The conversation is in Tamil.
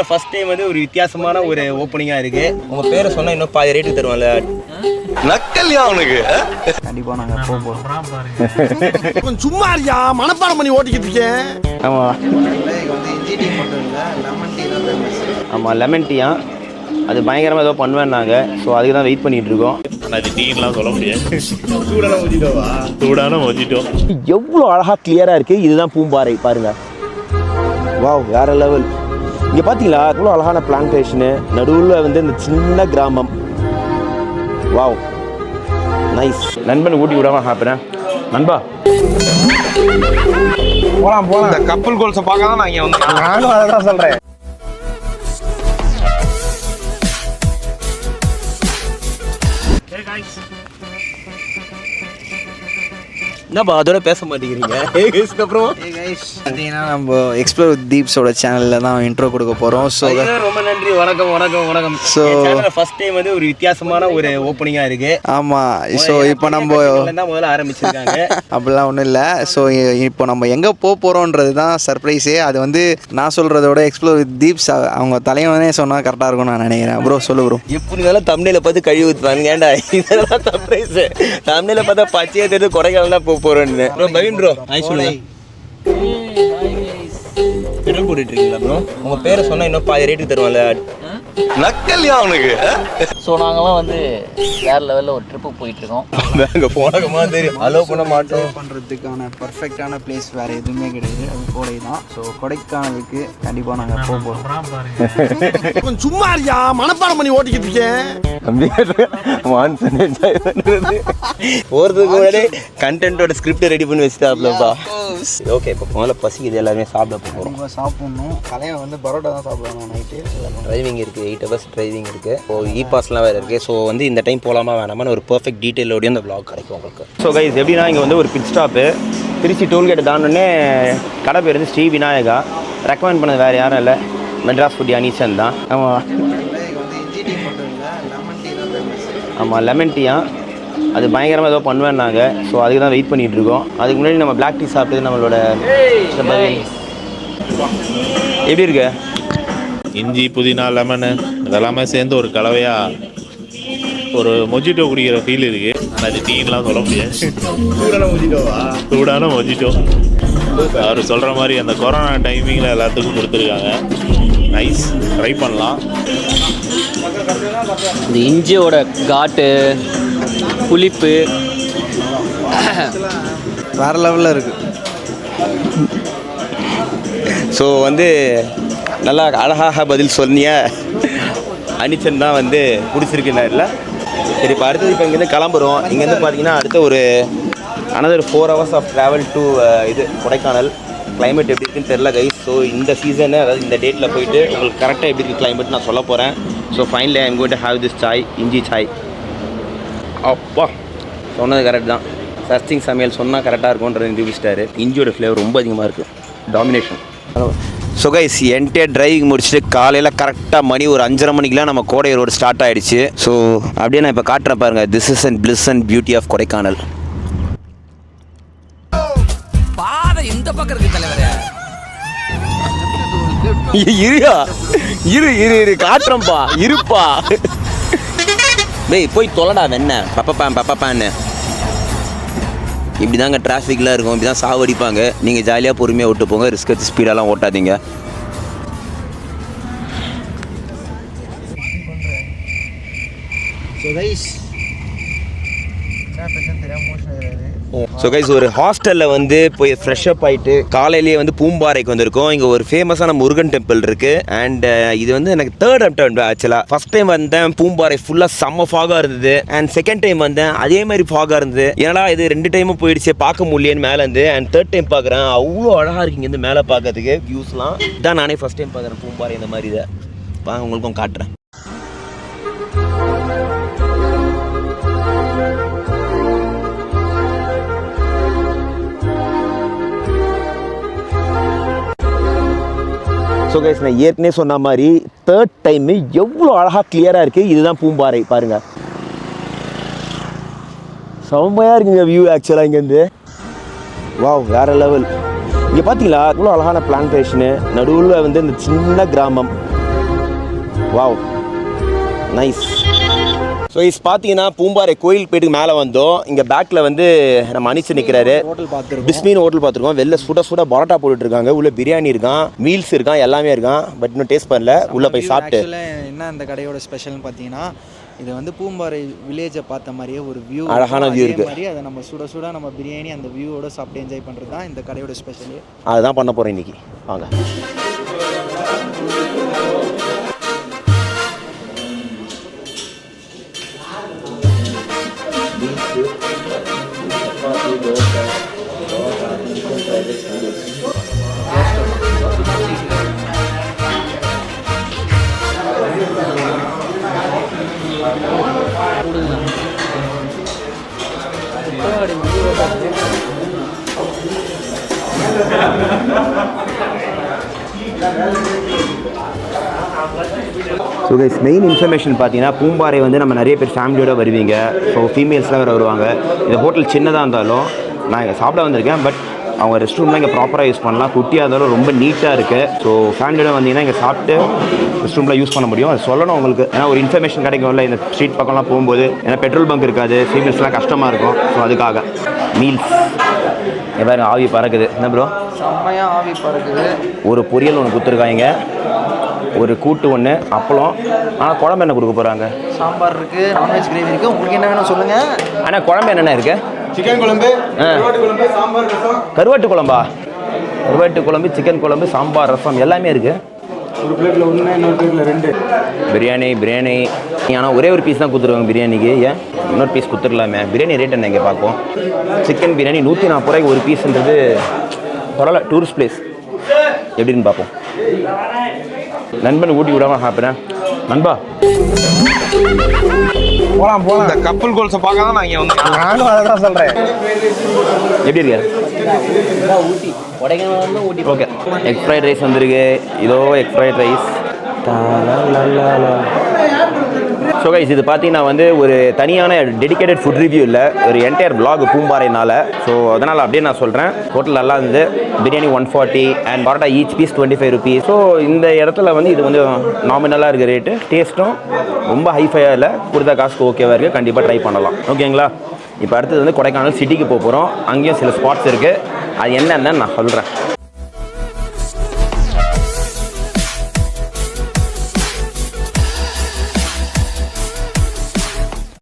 சேனல் ஃபர்ஸ்ட் டைம் வந்து ஒரு வித்தியாசமான ஒரு ஓப்பனிங்கா இருக்கு. உங்க பேரை சொன்னா இன்னும் பாதி ரேட்டு தருவான்ல. நக்கல்யா அவனுக்கு கண்டிப்பா நாங்க கொஞ்சம் சும்மா இருக்கியா? மனப்பாடம் பண்ணி ஓட்டிக்கிட்டு இருக்கேன். ஆமா. ஆமா லெமன் டீயா அது பயங்கரமா ஏதோ பண்ணுவேன்னாங்க. ஸோ அதுக்கு தான் வெயிட் பண்ணிட்டு இருக்கோம். அது டீன்லாம் சொல்ல முடியாது. சூடான மொஜிட்டோ. எவ்வளோ அழகா கிளியரா இருக்கு. இதுதான் பூம்பாறை பாருங்க. வாவ் வேற லெவல் இங்க பாத்தீங்களா? எவ்வளோ அழகான பிளான்டேஷனு நடுவில் வந்து இந்த சின்ன கிராமம். வாவ் நைஸ் நண்பன் ஊட்டி விடாம ஹாப்பினா நண்பா. போலாம் போலாம். இந்த கப்பல் கோல்ஸை பார்க்க தான் நான் இங்க வந்து நானும் அதை தான் சொல்றேன் என்னப்பா அதோட பேச மாட்டேங்கிறீங்க? அப்புறம் கைஸ் பார்த்தீங்கன்னா நம்ம எக்ஸ்ப்ளோர் வித் தீப்ஸோட சேனலில் தான் இன்ட்ரோ கொடுக்க போகிறோம் ஸோ ரொம்ப நன்றி. வணக்கம் வணக்கம் வணக்கம். So- ஃபர்ஸ்ட் டைம் வந்து ஒரு வித்தியாசமான ஒரு ஓப்பனிங்கா இருக்கு. ஆமாம் ஸோ இப்போ நம்ம முதல்ல ஆரம்பிச்சிருக்காங்க. அப்படிலாம் ஒன்றும் இல்லை. ஸோ இப்போ நம்ம எங்கே போக போகிறோன்றது தான் சர்ப்ரைஸே அது வந்து நான் சொல்கிறத விட எக்ஸ்ப்ளோர் வித் தீப்ஸ் அவங்க தலைவனே சொன்னால் கரெக்டாக இருக்கும்னு நான் நினைக்கிறேன். ப்ரோ சொல்லு ப்ரோ எப்படி இருந்தாலும் தமிழில் பார்த்து கழுவி ஊற்றுவாங்க ஏன்டா இதெல்லாம் சர்ப்ரைஸ் தமிழில் பார்த்தா பச்சையை தெரிஞ்சு கொடைக்கானல் தான் போக போறேன்னு ப்ரோ பவின் ப்ரோ ஆய் சொல்லுங்க பெட்ரோல் போட்டுட்டு இருக்கீங்களா ப்ரோ உங்க பேரை சொன்னா இன்னும் பாதி ரேட்டுக்கு தருவான்ல. நக்கல்யா அவனுக்கு. ஸோ நாங்களாம் வந்து வேற லெவலில் ஒரு ட்ரிப்பு போயிட்டு இருக்கோம் அங்க போனகமா தெரியும் அலோவ் பண்ண மாட்டோம். பண்ணுறதுக்கான பர்ஃபெக்டான பிளேஸ் வேறு எதுவுமே கிடையாது. அது கோடை தான் ஸோ கொடைக்கானலுக்கு கண்டிப்பாக நாங்கள் போக போகிறோம் கொஞ்சம் சும்மா இருக்கியா? மனப்பாடம் பண்ணி ஓட்டிக்கிட்டு இருக்கேன். போகிறதுக்கு முன்னாடி கண்டென்ட்டோட ஸ்கிரிப்ட் ரெடி பண்ணி வச்சுட்டாப்லப்பா ஓகே இப்போ முதல்ல பசிக்குது எல்லாருமே சாப்பிட போகிறோம் சாப்பிட்ணும். தலைவன் வந்து பரோட்டா தான் சாப்பிடுவாங்க நைட்டு டிரைவிங் இருக்குது எயிட் ஹவர்ஸ் டிரைவிங் இருக்குது ஸோ இ பாஸ்லாம் வேறு இருக்குது. ஸோ வந்து இந்த டைம் போகலாமா வேணாமான்னு ஒரு பர்ஃபெக்ட் டீட்டெயிலோடய அந்த vlog கிடைக்கும் உங்களுக்கு. ஸோ கைஸ் எப்படின்னா இங்கே வந்து ஒரு bit stop Trichy toll gate தாண்டோடனே கடை பேர் வந்து ஸ்ரீ விநாயகா. ரெக்கமெண்ட் பண்ணது வேறு யாரும் இல்லை. மெட்ராஸ் ஃபுட் அனீசன் தான். ஆமாம் ஆமாம் லெமன் டீயா அது பயங்கரமாக ஏதோ பண்ணுவேன்னாங்க. ஸோ அதுக்கு தான் வெயிட் பண்ணிட்டு இருக்கோம். அதுக்கு முன்னாடி நம்ம பிளாக் டீ சாப்பிட்டது நம்மளோட எப்படி இருக்கு? இஞ்சி புதினா லெமனு இதெல்லாமே சேர்ந்து ஒரு கலவையா ஒரு மொஜிட்டோ குடிக்கிற ஃபீல் இருக்கு. ஆனா அது டீன்லாம் சொல்ல முடியாது. சூடான மொஜிட்டோ. அவர் சொல்ற மாதிரி அந்த கொரோனா டைமிங்கில் எல்லாத்துக்கும் கொடுத்துருக்காங்க. நைஸ் ட்ரை பண்ணலாம். இந்த இஞ்சியோட காட்டு புளிப்பு. வேறு லெவலில் இருக்குது ஸோ வந்து நல்லா அழகாக பதில் சொன்னிய அனிச்சன் தான் வந்து பிடிச்சிருக்குனாருல சரி இப்போ அடுத்தது இப்போ இங்கேருந்து கிளம்புறோம். இங்கேருந்து பார்த்தீங்கன்னா அடுத்த ஒரு another four hours of travel to இது கொடைக்கானல். கிளைமேட் எப்படி இருக்குன்னு தெரில கைஸ் ஸோ இந்த சீசனு அதாவது இந்த டேட்டில் போயிட்டு உங்களுக்கு கரெக்டாக எப்படி இருக்குது கிளைமேட் நான் சொல்ல போகிறேன் so finally I'm going have this chai இஞ்சி சாய் அப்பா சொன்னது கரெக்ட் தான். சஸ்டிங் சமையல் சொன்னால் கரெக்டாக இருக்கும்ன்றது நிரூபிச்சிட்டாரு. இஞ்சியோட ஃப்ளேவர் ரொம்ப அதிகமாக இருக்குது domination so guys entire driving முடிச்சுட்டு காலையில் கரெக்டாக மணி ஒரு அஞ்சரை மணிக்கெலாம் நம்ம கோடை ரோடு ஸ்டார்ட் ஆயிடுச்சு. ஸோ அப்படியே நான் இப்போ காட்டுறேன் பாருங்க. This is and bliss and beauty of Kodaikanal. பாதை இந்த பக்கம் இருக்கு தலைவரே. இருயா இரு இரு இரு. காட்டுறேன்ப்பா. இருப்பா. டேய் போய் தொலைடா வெண்ண. பப்பப்பான் பப்பப்பான்னு இப்படி தாங்க டிராஃபிக்லாம் இருக்கும் இப்படி தான் சாவடிப்பாங்க. நீங்கள் ஜாலியாக பொறுமையாக ஓட்டு போங்க ரிஸ்க் எடுத்து ஸ்பீடெல்லாம் ஓட்டாதீங்க. ஸோ கைஸ் தெரியாமல் மோஷன் ஆகிறாரு ஸோ கைஸ் ஒரு ஹாஸ்டலில் வந்து போய் ஃப்ரெஷ் அப் ஆகிட்டு காலையிலேயே வந்து பூம்பாறைக்கு வந்திருக்கோம். இங்கே ஒரு ஃபேமஸான முருகன் டெம்பிள் இருக்குது அண்ட் இது வந்து எனக்கு தேர்ட் அட்டம் ஆக்சுவலாக ஃபஸ்ட் டைம் வந்தேன் பூம்பாறை ஃபுல்லாக செம்ம ஃபாகாக இருந்தது. அண்ட் செகண்ட் டைம் வந்தேன் அதே மாதிரி ஃபாகாக இருந்தது. ஏன்னா இது ரெண்டு டைமும் போயிடுச்சு பார்க்க முடியலன்னு மேலே இருந்து. அண்ட் தேர்ட் டைம் பார்க்குறேன். அவ்வளோ அழகாக இருக்கு இங்கேருந்து மேலே பார்க்கறதுக்கு வியூஸ்லாம் இதான் நானே ஃபஸ்ட் டைம் பார்க்குறேன் பூம்பாறை இந்த மாதிரி இதை. வாங்க உங்களுக்கும் காட்டுறேன். ஸோ கைஸ் நான் ஏற்கனவே சொன்ன மாதிரி தேர்ட் டைமு எவ்வளோ அழகாக கிளியராக இருக்குது இதுதான் பூம்பாறை பாருங்கள் செம்மையாக இருக்குங்க வியூ ஆக்சுவலாக இங்கேருந்து. வாவ் வேற லெவல் இங்கே பார்த்தீங்களா இவ்வளோ அழகான பிளான்டேஷனு நடுவில் வந்து இந்த சின்ன கிராமம். வாவ் நைஸ் ஸோ இஸ் பார்த்தீங்கன்னா பூம்பாறை கோயில் போயிட்டு மேலே வந்தோம். இங்கே பேக்கில் வந்து நம்ம அனிச்சு நிற்கிறாரு ஹோட்டல் பார்த்துருக்கோம். பிஸ்மின் ஹோட்டல் பார்த்துருக்கோம். வெளில சுட சுட பரோட்டா போட்டுட்டு இருக்காங்க உள்ள பிரியாணி இருக்கான். மீல்ஸ் இருக்கான். எல்லாமே இருக்கான். பட் இன்னும் டேஸ்ட் பண்ணல. உள்ள போய் சாப்பிட்டு. என்ன அந்த கடையோட ஸ்பெஷல்னு பார்த்தீங்கன்னா இது வந்து பூம்பாறை வில்லேஜை பார்த்த மாதிரியே ஒரு வியூ அழகான view இருக்கு. மாதிரி அதை நம்ம சுட சுட நம்ம பிரியாணி அந்த வியூவோட சாப்பிட்டு என்ஜாய் பண்ணுறது தான் இந்த கடையோட ஸ்பெஷல் அதுதான் பண்ண போகிறேன் இன்னைக்கு. வாங்க. ஸோ கைஸ் மெயின் இன்ஃபர்மேஷன் பார்த்தீங்கன்னா பூம்பாறை வந்து நம்ம நிறைய பேர் ஃபேமிலியோடு வருவீங்க. ஸோ ஃபீமேல்ஸ்லாம் வேறு வருவாங்க. இந்த ஹோட்டல் சின்னதாக இருந்தாலும் நான் இங்கே சாப்பிட வந்திருக்கேன் பட் அவங்க ரெஸ்ட் ரூம்லாம் இங்கே ப்ராப்பராக யூஸ் பண்ணலாம். குட்டியாக இருந்தாலும் ரொம்ப நீட்டாக இருக்குது ஸோ ஃபேமிலியோட வந்தீங்கன்னா இங்கே சாப்பிட்டு ரெஸ்ட் ரூமில் யூஸ் பண்ண முடியும். அது சொல்லணும் உங்களுக்கு. ஏன்னா ஒரு இன்ஃபர்மேஷன் கிடைக்கும்ல இந்த ஸ்ட்ரீட் பக்கம்லாம் போகும்போது. ஏன்னா பெட்ரோல் பங்க் இருக்காது. ஃபீமேல்ஸ்லாம் கஷ்டமாக இருக்கும். ஸோ அதுக்காக. மீல்ஸ் பாருங்க ஆவி பறக்குது. என்ன ப்ரோ செம்மையாக ஆவி பறக்குது. ஒரு பொரியல் ஒன்று கொடுத்துருக்காங்க. ஒரு கூட்டு ஒன்று அப்பளம். ஆனால் குழம்பு என்ன கொடுக்க போகிறாங்க சாம்பார் இருக்குது நான்வெஜ் கிரேவி இருக்குது உங்களுக்கு என்ன வேணும் சொல்லுங்கள் ஆனால் குழம்பு என்னென்ன இருக்கு? சிக்கன் குழம்பு குழம்பு சாம்பார் ரசம். கருவாட்டு குழம்பா? கருவாட்டு குழம்பு சிக்கன் குழம்பு சாம்பார் ரசம் எல்லாமே இருக்கு. ஒரு பிளேட்ல ஒன்று இன்னொரு பிளேட்ல ரெண்டு. பிரியாணி பிரியாணி. ஆனால் ஒரே ஒரு பீஸ் தான் கொடுத்துருவாங்க பிரியாணிக்கு. ஏன்? இன்னொரு பீஸ் கொடுத்துடலாமே. பிரியாணி ரேட் என்ன இங்கே பார்ப்போம் சிக்கன் பிரியாணி நூற்றி நாற்பது ரூபாய்க்கு ஒரு பீஸ்ன்றது பரவாயில்ல டூரிஸ்ட் பிளேஸ் எப்படின்னு பார்ப்போம் நண்பன் ஊட்டி விடாம சாப்பிட்றேன். நண்பா போலாம் போலாம். இந்த கப்பல் கோல்ஸை பார்க்க தான் நான் இங்கே வந்து நானும் அதை தான் சொல்றேன். எப்படி இருக்கு Ooty Kodaikanal Ooty okay egg fried rice வந்திருக்கு. இதோ egg fried rice so guys இது பார்த்தீங்கன்னா வந்து ஒரு தனியான டெடிகேட்டட் ஃபுட் ரிவ்யூ இல்லை ஒரு என்டையர் பிளாக் பூம்பாறைனால ஸோ அதனால் அப்படியே நான் சொல்கிறேன் ஹோட்டல் நல்லா இருந்து biryani one forty and parotta each piece twenty five rupees so இந்த இடத்துல வந்து இது வந்து நாமினலாக இருக்க ரேட்டு டேஸ்ட்டும் ரொம்ப ஹைஃபையாக இல்லை. கொடுத்த காசுக்கு ஓகேவாக இருக்குது கண்டிப்பாக ட்ரை பண்ணலாம். ஓகேங்களா இப்போ அடுத்தது வந்து கொடைக்கானல் சிட்டிக்கு போக போகிறோம் அங்கேயும் சில ஸ்பாட்ஸ் இருக்குது அது என்னென்னு நான் சொல்கிறேன்